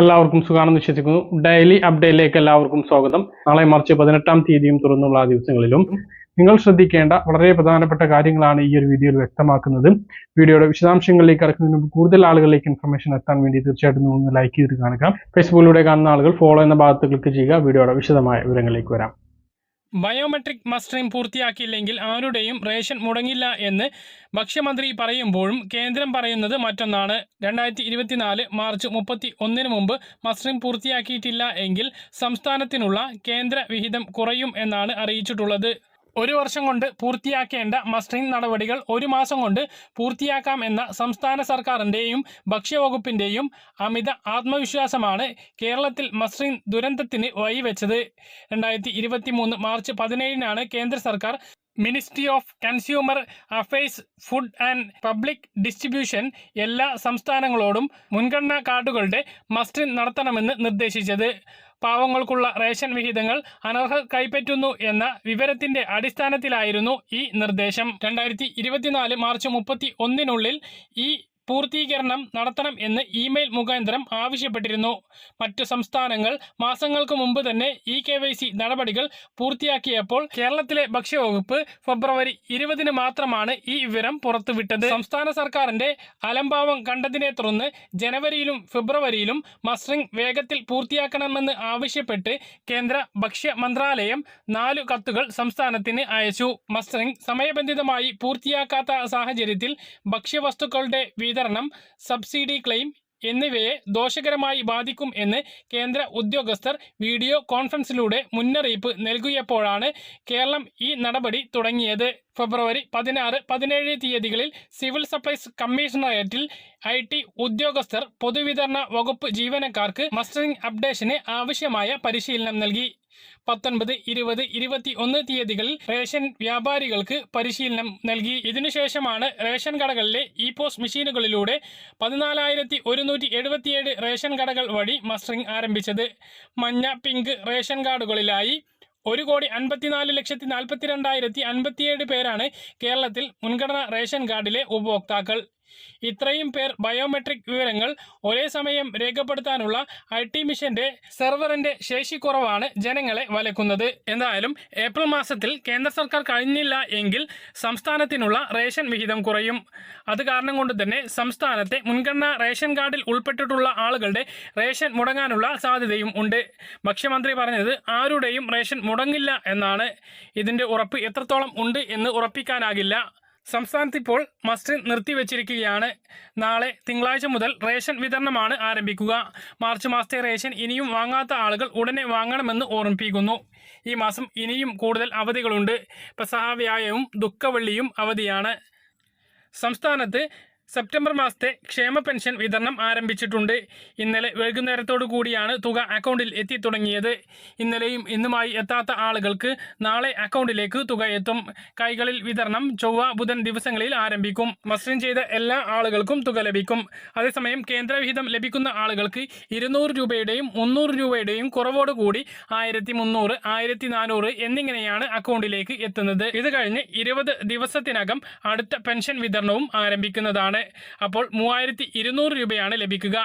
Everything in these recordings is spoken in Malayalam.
എല്ലാവർക്കും സുഖാണെന്ന് വിശ്വസിക്കുന്നു. ഡെയിലി അപ്ഡേറ്റിലേക്ക് എല്ലാവർക്കും സ്വാഗതം. നാളെ മാർച്ച് പതിനെട്ടാം തീയതിയും തുറന്നുള്ള ദിവസങ്ങളിലും നിങ്ങൾ ശ്രദ്ധിക്കേണ്ട വളരെ പ്രധാനപ്പെട്ട കാര്യങ്ങളാണ് ഈ ഒരു വീഡിയോയിൽ വ്യക്തമാക്കുന്നത്. വീഡിയോയുടെ വിശദാംശങ്ങളിലേക്ക് കടക്കുന്നതിന് മുമ്പ് കൂടുതൽ ആളുകളിലേക്ക് ഇൻഫർമേഷൻ എത്താൻ വേണ്ടി തീർച്ചയായിട്ടും നിങ്ങൾ ലൈക്ക് ചെയ്ത് കാണുക. ഫേസ്ബുക്കിലൂടെ കാണുന്ന ആളുകൾ ഫോളോ എന്ന ഭാഗത്ത് ക്ലിക്ക് ചെയ്യുക. വീഡിയോയുടെ വിശദമായ വിവരങ്ങളിലേക്ക് വരാം. ബയോമെട്രിക് മസ്റ്ററിംഗ് പൂർത്തിയാക്കിയില്ലെങ്കിൽ ആരുടെയും റേഷൻ മുടങ്ങില്ല എന്ന് ഭക്ഷ്യമന്ത്രി പറയുമ്പോഴും കേന്ദ്രം പറയുന്നത് മറ്റൊന്നാണ്. രണ്ടായിരത്തി ഇരുപത്തിനാല് മാർച്ച് മുപ്പത്തി ഒന്നിന് മുമ്പ് മസ്റ്ററിംഗ് പൂർത്തിയാക്കിയിട്ടില്ല എങ്കിൽ സംസ്ഥാനത്തിനുള്ള കേന്ദ്ര വിഹിതം കുറയും എന്നാണ് അറിയിച്ചിട്ടുള്ളത്. ഒരു വർഷം കൊണ്ട് പൂർത്തിയാക്കേണ്ട മസ്റ്ററിംഗ് നടപടികൾ ഒരു മാസം കൊണ്ട് പൂർത്തിയാക്കാം എന്ന സംസ്ഥാന സർക്കാരിന്റെയും ഭക്ഷ്യവകുപ്പിന്റെയും അമിത ആത്മവിശ്വാസമാണ് കേരളത്തിൽ മസ്റ്ററിംഗ് ദുരന്തത്തിന് വഴിവെച്ചത്. രണ്ടായിരത്തി ഇരുപത്തി മൂന്ന് മാർച്ച് പതിനേഴിനാണ് കേന്ദ്ര സർക്കാർ ministry of consumer affairs food and public distribution എല്ലാ സംസ്ഥാനങ്ങളോടും മുൻഗണനാ കാർഡുകളുടെ മസ്റ്ററിംഗ് നടത്തണമെന്ന് നിർദ്ദേശിച്ചത്. പാവങ്ങൾക്കുള്ള റേഷൻ വിഹിതങ്ങൾ അനർഹർ കൈപ്പറ്റുന്നു എന്ന വിവരത്തിന്റെ അടിസ്ഥാനത്തിലായിരുന്നു ഈ നിർദ്ദേശം. രണ്ടായിരത്തി മാർച്ച് മുപ്പത്തി ഒന്നിനുള്ളിൽ ഈ പൂർത്തീകരണം നടത്തണം എന്ന് ഇമെയിൽ മുഖാന്തരം ആവശ്യപ്പെട്ടിരുന്നു. മറ്റു സംസ്ഥാനങ്ങൾ മാസങ്ങൾക്ക് മുമ്പ് തന്നെ ഇ കെ വൈ സി നടപടികൾ പൂർത്തിയാക്കിയപ്പോൾ കേരളത്തിലെ ഭക്ഷ്യവകുപ്പ് ഫെബ്രുവരി ഇരുപതിന് മാത്രമാണ് ഈ വിവരം പുറത്തുവിട്ടത്. സംസ്ഥാന സർക്കാരിന്റെ അലംഭാവം കണ്ടതിനെ തുടർന്ന് ജനുവരിയിലും ഫെബ്രുവരിയിലും മസ്റ്ററിംഗ് വേഗത്തിൽ പൂർത്തിയാക്കണമെന്ന് ആവശ്യപ്പെട്ട് കേന്ദ്ര ഭക്ഷ്യ മന്ത്രാലയം നാലു കത്തുകൾ സംസ്ഥാനത്തിന് അയച്ചു. മസ്റ്ററിംഗ് സമയബന്ധിതമായി പൂർത്തിയാക്കാത്ത സാഹചര്യത്തിൽ ഭക്ഷ്യവസ്തുക്കളുടെ വിതരണം സബ്സിഡി ക്ലെയിം എന്നിവയെ ദോഷകരമായി ബാധിക്കും എന്ന് കേന്ദ്ര ഉദ്യോഗസ്ഥർ വീഡിയോ കോൺഫറൻസിലൂടെ മുന്നറിയിപ്പ് നൽകിയപ്പോഴാണ് കേരളം ഈ നടപടി തുടങ്ങിയത്. ഫെബ്രുവരി പതിനാറ് പതിനേഴ് തീയതികളിൽ സിവിൽ സപ്ലൈസ് കമ്മീഷണറേറ്റിൽ ഐ ടി ഉദ്യോഗസ്ഥർ പൊതുവിതരണ വകുപ്പ് ജീവനക്കാർക്ക് മസ്റ്ററിംഗ് അപ്ഡേഷന് ആവശ്യമായ പരിശീലനം നൽകി. പത്തൊൻപത് ഇരുപത് ഇരുപത്തി ഒന്ന് തീയതികളിൽ റേഷൻ വ്യാപാരികൾക്ക് പരിശീലനം നൽകി. ഇതിനുശേഷമാണ് റേഷൻ കടകളിലെ ഇ പോസ്റ്റ് മെഷീനുകളിലൂടെ പതിനാലായിരത്തി ഒരുന്നൂറ്റി എഴുപത്തിയേഴ് റേഷൻ കടകൾ വഴി മസ്റ്ററിംഗ് ആരംഭിച്ചത്. മഞ്ഞ പിങ്ക് റേഷൻ കാർഡുകളിലായി ഒരു കോടി അൻപത്തിനാല് ലക്ഷത്തി നാൽപ്പത്തിരണ്ടായിരത്തി അൻപത്തിയേഴ് പേരാണ് കേരളത്തിൽ മുൻഗണന റേഷൻ കാർഡിലെ ഉപഭോക്താക്കൾ. ഇത്രയും പേർ ബയോമെട്രിക് വിവരങ്ങൾ ഒരേ സമയം രേഖപ്പെടുത്താനുള്ള ഐ ടി മിഷന്റെ സെർവറിന്റെ ശേഷി കുറവാണ് ജനങ്ങളെ വലക്കുന്നത്. എന്തായാലും ഏപ്രിൽ മാസത്തിൽ കേന്ദ്ര സർക്കാർ കഴിഞ്ഞില്ല എങ്കിൽ സംസ്ഥാനത്തിനുള്ള റേഷൻ വിഹിതം കുറയും. അത് കാരണം കൊണ്ട് തന്നെ സംസ്ഥാനത്തെ മുൻഗണനാ റേഷൻ കാർഡിൽ ഉൾപ്പെട്ടിട്ടുള്ള ആളുകളുടെ റേഷൻ മുടങ്ങാനുള്ള സാധ്യതയും ഉണ്ട്. ഭക്ഷ്യമന്ത്രി പറഞ്ഞത് ആരുടെയും റേഷൻ മുടങ്ങില്ല എന്നാണ്. ഇതിന്റെ ഉറപ്പ് എത്രത്തോളം ഉണ്ട് എന്ന് ഉറപ്പിക്കാനാകില്ല. സംസ്ഥാനത്ത് ഇപ്പോൾ മസ്റ്റ് നിർത്തിവെച്ചിരിക്കുകയാണ്. നാളെ തിങ്കളാഴ്ച മുതൽ റേഷൻ വിതരണമാണ് ആരംഭിക്കുക. മാർച്ച് മാസത്തെ റേഷൻ ഇനിയും വാങ്ങാത്ത ആളുകൾ ഉടനെ വാങ്ങണമെന്ന് ഓർമ്മിപ്പിക്കുന്നു. ഈ മാസം ഇനിയും കൂടുതൽ അവധികളുണ്ട്. പ്രസഹവ്യായവും ദുഃഖവള്ളിയും അവധിയാണ്. സംസ്ഥാനത്ത് സെപ്റ്റംബർ മാസത്തെ ക്ഷേമ പെൻഷൻ വിതരണം ആരംഭിച്ചിട്ടുണ്ട്. ഇന്നലെ വൈകുന്നേരത്തോടു കൂടിയാണ് തുക അക്കൗണ്ടിൽ എത്തി തുടങ്ങിയത്. ഇന്നലെയും ഇന്നുമായി എത്താത്ത ആളുകൾക്ക് നാളെ അക്കൗണ്ടിലേക്ക് തുക എത്തും. കൈകളിൽ വിതരണം ചൊവ്വ ബുധൻ ദിവസങ്ങളിൽ ആരംഭിക്കും. മസ്റ്റിൻ ചെയ്ത എല്ലാ ആളുകൾക്കും തുക ലഭിക്കും. അതേസമയം കേന്ദ്രവിഹിതം ലഭിക്കുന്ന ആളുകൾക്ക് ഇരുന്നൂറ് രൂപയുടെയും മുന്നൂറ് രൂപയുടെയും കുറവോടുകൂടി ആയിരത്തി മുന്നൂറ് ആയിരത്തി നാനൂറ് എന്നിങ്ങനെയാണ് അക്കൗണ്ടിലേക്ക് എത്തുന്നത്. ഇത് കഴിഞ്ഞ് ഇരുപത് ദിവസത്തിനകം അടുത്ത പെൻഷൻ വിതരണവും ആരംഭിക്കുന്നതാണ്. അപ്പോൾ മൂവായിരത്തി ഇരുന്നൂറ് രൂപയാണ് ലഭിക്കുക.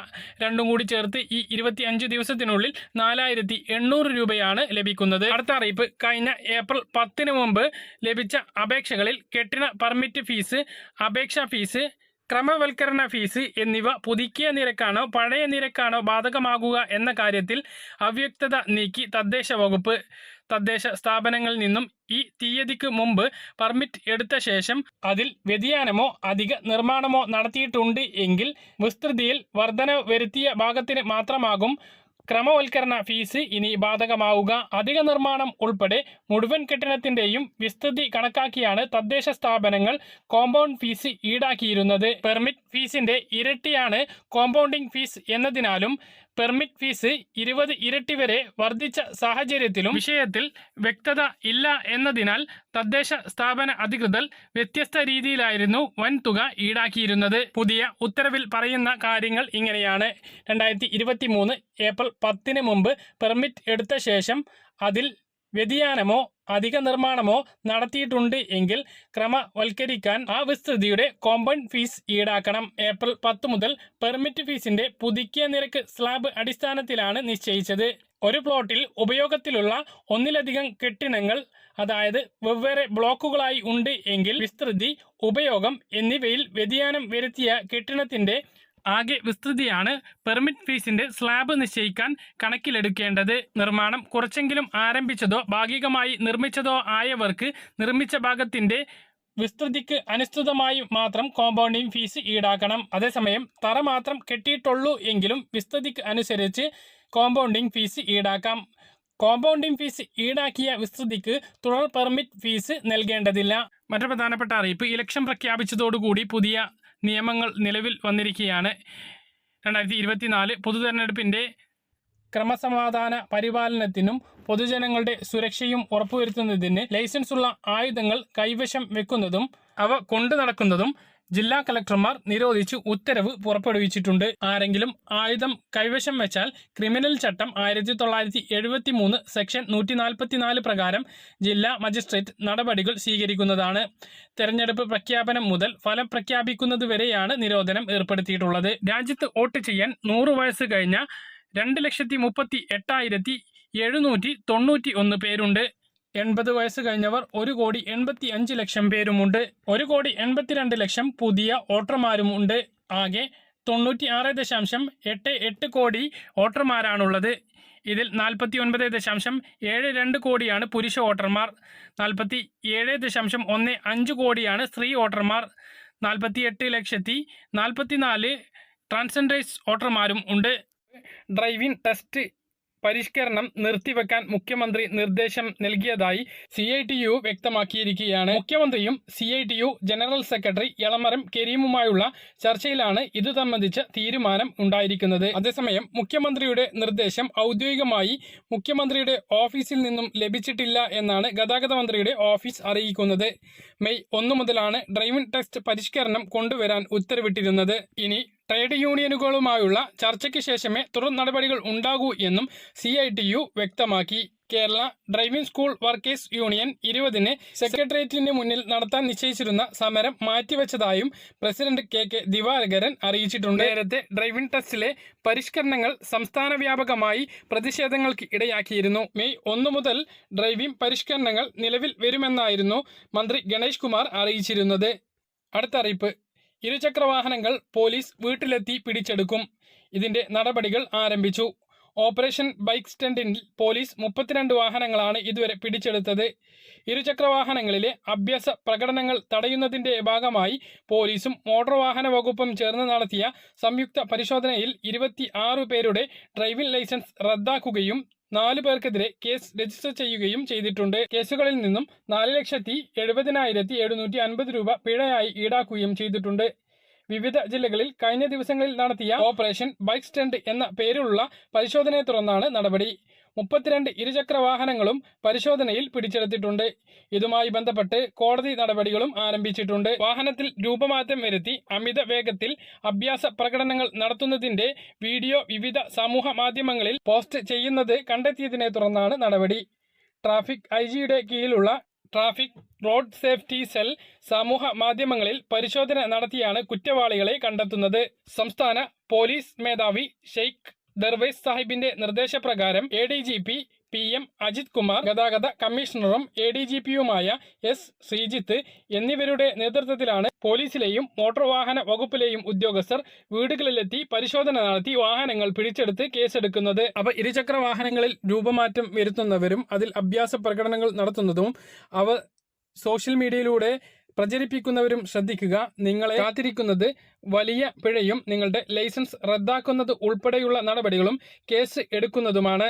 രണ്ടും കൂടി ചേർത്ത് ഈ ഇരുപത്തി അഞ്ച് ദിവസത്തിനുള്ളിൽ നാലായിരത്തി എണ്ണൂറ് രൂപയാണ് ലഭിക്കുന്നത്. അടുത്ത അറിയിപ്പ്. കഴിഞ്ഞ ഏപ്രിൽ പത്തിന് മുമ്പ് ലഭിച്ച അപേക്ഷകളിൽ കെട്ടിട പെർമിറ്റ് ഫീസ് അപേക്ഷാ ഫീസ് ക്രമവൽക്കരണ ഫീസ് എന്നിവ പുതുക്കിയ നിരക്കാണോ പഴയ നിരക്കാണോ ബാധകമാകുക എന്ന കാര്യത്തിൽ അവ്യക്തത നീക്കി തദ്ദേശ വകുപ്പ് തദ്ദേശ സ്ഥാപനങ്ങളിൽ നിന്നും ഈ തീയതിക്ക് മുമ്പ് പെർമിറ്റ് എടുത്ത ശേഷം അതിൽ വ്യതിയാനമോ അധിക നിർമ്മാണമോ നടത്തിയിട്ടുണ്ട് എങ്കിൽ വിസ്തൃതിയിൽ വർധന വരുത്തിയ ഭാഗത്തിന് മാത്രമാകും ക്രമവൽക്കരണ ഫീസ് ഇനി ബാധകമാവുക. അധിക നിർമ്മാണം ഉൾപ്പെടെ മുഴുവൻ കെട്ടിടത്തിന്റെയും വിസ്തൃതി കണക്കാക്കിയാണ് തദ്ദേശ സ്ഥാപനങ്ങൾ കോമ്പൗണ്ട് ഫീസ് ഈടാക്കിയിരുന്നത്. പെർമിറ്റ് ഫീസിന്റെ ഇരട്ടിയാണ് കോമ്പൗണ്ടിംഗ് ഫീസ് എന്നതിനാലും പെർമിറ്റ് ഫീസ് ഇരുപത് ഇരട്ടി വരെ വർദ്ധിച്ച സാഹചര്യത്തിലും വിഷയത്തിൽ വ്യക്തത ഇല്ല എന്നതിനാൽ തദ്ദേശ സ്ഥാപന അധികൃതർ വ്യത്യസ്ത രീതിയിലായിരുന്നു വൻ തുക ഈടാക്കിയിരുന്നത്. പുതിയ ഉത്തരവിൽ പറയുന്ന കാര്യങ്ങൾ ഇങ്ങനെയാണ്. രണ്ടായിരത്തി ഇരുപത്തി മൂന്ന് ഏപ്രിൽ പത്തിന് മുമ്പ് പെർമിറ്റ് എടുത്ത ശേഷം അതിൽ വ്യതിയാനമോ അധിക നിർമ്മാണമോ നടത്തിയിട്ടുണ്ട് എങ്കിൽ ക്രമവൽക്കരിക്കാൻ ആ വിസ്തൃതിയുടെ കോമ്പൗണ്ട് ഫീസ് ഈടാക്കണം. ഏപ്രിൽ പത്ത് മുതൽ പെർമിറ്റ് ഫീസിന്റെ പുതുക്കിയ നിരക്ക് സ്ലാബ് അടിസ്ഥാനത്തിലാണ് നിശ്ചയിച്ചത്. ഒരു പ്ലോട്ടിൽ ഉപയോഗത്തിലുള്ള ഒന്നിലധികം കെട്ടിടങ്ങൾ അതായത് വെവ്വേറെ ബ്ലോക്കുകളായി ഉണ്ട് എങ്കിൽ വിസ്തൃതി ഉപയോഗം എന്നിവയിൽ വ്യതിയാനം വരുത്തിയ കെട്ടിടത്തിന്റെ ആകെ വിസ്തൃതിയാണ് പെർമിറ്റ് ഫീസിന്റെ സ്ലാബ് നിശ്ചയിക്കാൻ കണക്കിലെടുക്കേണ്ടത്. നിർമ്മാണം കുറച്ചെങ്കിലും ആരംഭിച്ചതോ ഭാഗികമായി നിർമ്മിച്ചതോ ആയവർക്ക് നിർമ്മിച്ച ഭാഗത്തിന്റെ വിസ്തൃതിക്ക് അനുസൃതമായി മാത്രം കോമ്പൗണ്ടിംഗ് ഫീസ് ഈടാക്കണം. അതേസമയം തറ മാത്രം കെട്ടിയിട്ടുള്ളൂ എങ്കിലും വിസ്തൃതിക്ക് അനുസരിച്ച് കോമ്പൗണ്ടിംഗ് ഫീസ് ഈടാക്കാം. കോമ്പൗണ്ടിംഗ് ഫീസ് ഈടാക്കിയ വിസ്തൃതിക്ക് തുടർ പെർമിറ്റ് ഫീസ് നൽകേണ്ടതില്ല. മറ്റു പ്രധാനപ്പെട്ട അറിയിപ്പ്. ഇലക്ഷൻ പ്രഖ്യാപിച്ചതോടുകൂടി പുതിയ നിയമങ്ങൾ നിലവിൽ വന്നിരിക്കുകയാണ്. രണ്ടായിരത്തി ഇരുപത്തിനാല് പൊതുതെരഞ്ഞെടുപ്പിന്റെ ക്രമസമാധാന പരിപാലനത്തിനും പൊതുജനങ്ങളുടെ സുരക്ഷയും ഉറപ്പുവരുത്തുന്നതിന് ലൈസൻസുള്ള ആയുധങ്ങൾ കൈവശം വെക്കുന്നതും അവ കൊണ്ടു നടക്കുന്നതും ജില്ലാ കളക്ടർമാർ നിരോധിച്ച് ഉത്തരവ് പുറപ്പെടുവിച്ചിട്ടുണ്ട്. ആരെങ്കിലും ആയുധം കൈവശം വെച്ചാൽ ക്രിമിനൽ ചട്ടം ആയിരത്തി തൊള്ളായിരത്തി എഴുപത്തി മൂന്ന് സെക്ഷൻ നൂറ്റി നാൽപ്പത്തിനാല് പ്രകാരം ജില്ലാ മജിസ്ട്രേറ്റ് നടപടികൾ സ്വീകരിക്കുന്നതാണ്. തെരഞ്ഞെടുപ്പ് പ്രഖ്യാപനം മുതൽ ഫലം പ്രഖ്യാപിക്കുന്നതുവരെയാണ് നിരോധനം ഏർപ്പെടുത്തിയിട്ടുള്ളത്. രാജ്യത്ത് വോട്ട് ചെയ്യാൻ നൂറ് വയസ്സ് കഴിഞ്ഞ രണ്ട് ലക്ഷത്തി മുപ്പത്തി എട്ടായിരത്തി എഴുന്നൂറ്റി തൊണ്ണൂറ്റി ഒന്ന് പേരുണ്ട്. എൺപത് വയസ്സ് കഴിഞ്ഞവർ ഒരു കോടി എൺപത്തി അഞ്ച് ലക്ഷം പേരുമുണ്ട്. ഒരു കോടി എൺപത്തിരണ്ട് ലക്ഷം പുതിയ വോട്ടർമാരുമുണ്ട്. ആകെ തൊണ്ണൂറ്റി ആറ് ദശാംശം എട്ട് എട്ട് കോടി വോട്ടർമാരാണുള്ളത്. ഇതിൽ നാൽപ്പത്തി ഒൻപത് ദശാംശം ഏഴ് രണ്ട് കോടിയാണ് പുരുഷ വോട്ടർമാർ. നാൽപ്പത്തി ഏഴ് ദശാംശം ഒന്ന് അഞ്ച് കോടിയാണ് സ്ത്രീ വോട്ടർമാർ. നാൽപ്പത്തി എട്ട് ലക്ഷത്തി നാൽപ്പത്തി നാല് ട്രാൻസ്ജെൻഡേഴ്സ് വോട്ടർമാരും ഉണ്ട്. ഡ്രൈവിംഗ് ടെസ്റ്റ് പരിഷ്കരണം നിർത്തിവെക്കാൻ മുഖ്യമന്ത്രി നിർദ്ദേശം നൽകിയതായി സി ഐ ടി യു വ്യക്തമാക്കിയിരിക്കുകയാണ്. മുഖ്യമന്ത്രിയും C I T U general secretary Elamaram കരീമുമായുള്ള ചർച്ചയിലാണ് ഇത് സംബന്ധിച്ച തീരുമാനം ഉണ്ടായിരിക്കുന്നത്. അതേസമയം മുഖ്യമന്ത്രിയുടെ നിർദ്ദേശം ഔദ്യോഗികമായി മുഖ്യമന്ത്രിയുടെ ഓഫീസിൽ നിന്നും ലഭിച്ചിട്ടില്ല എന്നാണ് ഗതാഗത മന്ത്രിയുടെ ഓഫീസ് അറിയിക്കുന്നത്. മെയ് ഒന്നു മുതലാണ് ഡ്രൈവിംഗ് ടെസ്റ്റ് പരിഷ്കരണം കൊണ്ടുവരാൻ ഉത്തരവിട്ടിരുന്നത്. ഇനി ട്രേഡ് യൂണിയനുകളുമായുള്ള ചർച്ചയ്ക്ക് ശേഷമേ തുടർ നടപടികൾ ഉണ്ടാകൂ എന്നും സി വ്യക്തമാക്കി. Kerala driving school workers union ഇരുപതിന് സെക്രട്ടേറിയറ്റിന് മുന്നിൽ നടത്താൻ നിശ്ചയിച്ചിരുന്ന സമരം മാറ്റിവെച്ചതായും പ്രസിഡന്റ് കെ കെ ദിവാകരൻ അറിയിച്ചിട്ടുണ്ട്. നേരത്തെ ഡ്രൈവിംഗ് ടെസ്റ്റിലെ പരിഷ്കരണങ്ങൾ സംസ്ഥാന വ്യാപകമായി പ്രതിഷേധങ്ങൾക്ക് ഇടയാക്കിയിരുന്നു. മെയ് ഒന്ന് മുതൽ ഡ്രൈവിംഗ് പരിഷ്കരണങ്ങൾ നിലവിൽ വരുമെന്നായിരുന്നു മന്ത്രി ഗണേഷ് കുമാർ അറിയിച്ചിരുന്നത്. അടുത്ത അറിയിപ്പ്. ഇരുചക്രവാഹനങ്ങൾ പോലീസ് വീട്ടിലെത്തി പിടിച്ചെടുക്കും. ഇതിന്റെ നടപടികൾ ആരംഭിച്ചു. ഓപ്പറേഷൻ ബൈക്ക് സ്റ്റണ്ടിൽ പോലീസ് മുപ്പത്തിരണ്ട് വാഹനങ്ങളാണ് ഇതുവരെ പിടിച്ചെടുത്തത്. ഇരുചക്രവാഹനങ്ങളിലെ അഭ്യാസ പ്രകടനങ്ങൾ തടയുന്നതിന്റെ ഭാഗമായി പോലീസും മോട്ടോർ വാഹന വകുപ്പും ചേർന്ന് നടത്തിയ സംയുക്ത പരിശോധനയിൽ ഇരുപത്തി പേരുടെ ഡ്രൈവിംഗ് ലൈസൻസ് റദ്ദാക്കുകയും നാല് പേർക്കെതിരെ കേസ് രജിസ്റ്റർ ചെയ്യുകയും ചെയ്തിട്ടുണ്ട്. കേസുകളിൽ നിന്നും നാല് ലക്ഷത്തി എഴുപതിനായിരത്തി എഴുന്നൂറ്റി അൻപത് രൂപ പിഴയായി ഈടാക്കുകയും ചെയ്തിട്ടുണ്ട്. വിവിധ ജില്ലകളിൽ കഴിഞ്ഞ ദിവസങ്ങളിൽ നടത്തിയ ഓപ്പറേഷൻ ബൈക്ക് സ്റ്റണ്ട് എന്ന പേരിലുള്ള പരിശോധനയെ തുടർന്നാണ് നടപടി. മുപ്പത്തിരണ്ട് ഇരുചക്ര വാഹനങ്ങളും പരിശോധനയിൽ പിടിച്ചെടുത്തിട്ടുണ്ട്. ഇതുമായി ബന്ധപ്പെട്ട് കോടതി നടപടികളും ആരംഭിച്ചിട്ടുണ്ട്. വാഹനത്തിൽ രൂപമാറ്റം വരുത്തി അമിത വേഗത്തിൽ അഭ്യാസ പ്രകടനങ്ങൾ നടത്തുന്നതിന്റെ വീഡിയോ വിവിധ സമൂഹ മാധ്യമങ്ങളിൽ പോസ്റ്റ് ചെയ്യുന്നത് കണ്ടെത്തിയതിനെ തുടർന്നാണ് നടപടി. ട്രാഫിക് ഐ ജിയുടെ കീഴിലുള്ള ട്രാഫിക് റോഡ് സേഫ്റ്റി സെൽ സമൂഹ മാധ്യമങ്ങളിൽ പരിശോധന നടത്തിയാണ് കുറ്റവാളികളെ കണ്ടെത്തുന്നത്. സംസ്ഥാന പോലീസ് മേധാവി ഷെയ്ഖ് ദർവേസ് സാഹിബിന്റെ നിർദ്ദേശപ്രകാരം A D G P P M Ajith Kumar ഗതാഗത കമ്മീഷണറും എ ഡി ജി പിയുമായ എസ് ശ്രീജിത്ത് എന്നിവരുടെ നേതൃത്വത്തിലാണ് പോലീസിലെയും മോട്ടോർ വാഹന വകുപ്പിലെയും ഉദ്യോഗസ്ഥർ വീടുകളിലെത്തി പരിശോധന നടത്തി വാഹനങ്ങൾ പിടിച്ചെടുത്ത് കേസെടുക്കുന്നത്. അവ ഇരുചക്ര വാഹനങ്ങളിൽ രൂപമാറ്റം വരുത്തുന്നവരും അതിൽ അഭ്യാസ പ്രകടനങ്ങൾ നടത്തുന്നതും അവ സോഷ്യൽ മീഡിയയിലൂടെ പ്രചരിപ്പിക്കുന്നവരും ശ്രദ്ധിക്കുക. നിങ്ങളെ കാത്തിരിക്കുന്നത് വലിയ പിഴയും നിങ്ങളുടെ ലൈസൻസ് റദ്ദാക്കുന്നത് ഉൾപ്പെടെയുള്ള നടപടികളും കേസ് എടുക്കുന്നതുമാണ്.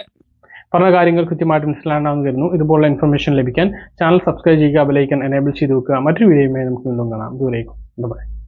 പറഞ്ഞ കാര്യങ്ങൾ കൃത്യമായിട്ട് മനസ്സിലാണെന്ന് കരുതുന്നു. ഇതുപോലുള്ള ഇൻഫർമേഷൻ ലഭിക്കാൻ ചാനൽ സബ്സ്ക്രൈബ് ചെയ്യുക ബെലൈക്കൻ എനേബിൾ ചെയ്ത് വെക്കുക. മറ്റൊരു വീഡിയോയുമായി നമുക്ക് വീണ്ടും കാണാം. ദൂരേക്കും. ബൈ